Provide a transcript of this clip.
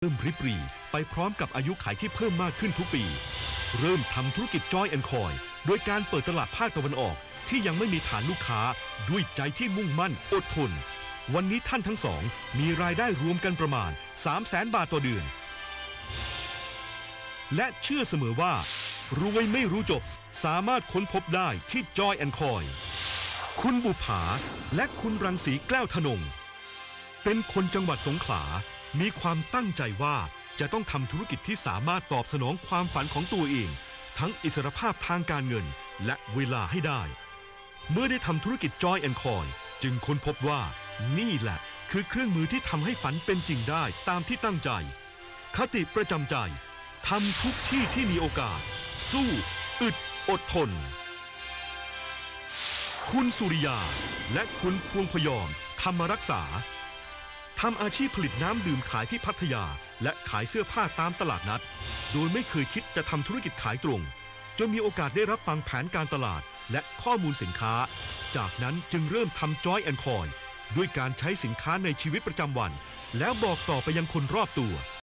เริ่มริบรีไปพร้อมกับอายุขายที่เพิ่มมากขึ้นทุกปี เริ่มทำธุรกิจจอยแอนคอยโดยการเปิดตลาดภาคตะวันออก ที่ยังไม่มีฐานลูกค้าด้วยใจที่มุ่งมั่นอดทน วันนี้ท่านทั้งสอง มีรายได้รวมกันประมาณ 3 0 0แสนบาทต่อเดือน และเชื่อเสมอว่า รวยไม่รู้จบสามารถค้นพบได้ที่จอยแอนคอยคุณบุภาและคุณรังสีแก้วธนง เป็นคนจังหวัดสงขลา มีความตั้งใจว่าจะต้องทำธุรกิจที่สามารถตอบสนองความฝันของตัวเอง ทั้งอิสรภาพทางการเงินและเวลาให้ได้ เมื่อได้ทำธุรกิจจอยแอนคอยจึงค้นพบว่า นี่แหละคือเครื่องมือที่ทำให้ฝันเป็นจริงได้ตามที่ตั้งใจ คติประจำใจทำทุกที่ที่มีโอกาส สู้อึดอดทน คุณสุริยา และคุณพวงพยอมธรรมรักษา ทำอาชีพผลิตน้ำดื่มขายที่พัทยา และขายเสื้อผ้าตามตลาดนัด โดยไม่เคยคิดจะทำธุรกิจขายตรง จนมีโอกาสได้รับฟังแผนการตลาด และข้อมูลสินค้า จากนั้นจึงเริ่มทำจอยแอนคอยด้วยการใช้สินค้าในชีวิตประจำวัน แล้วบอกต่อไปยังคนรอบตัว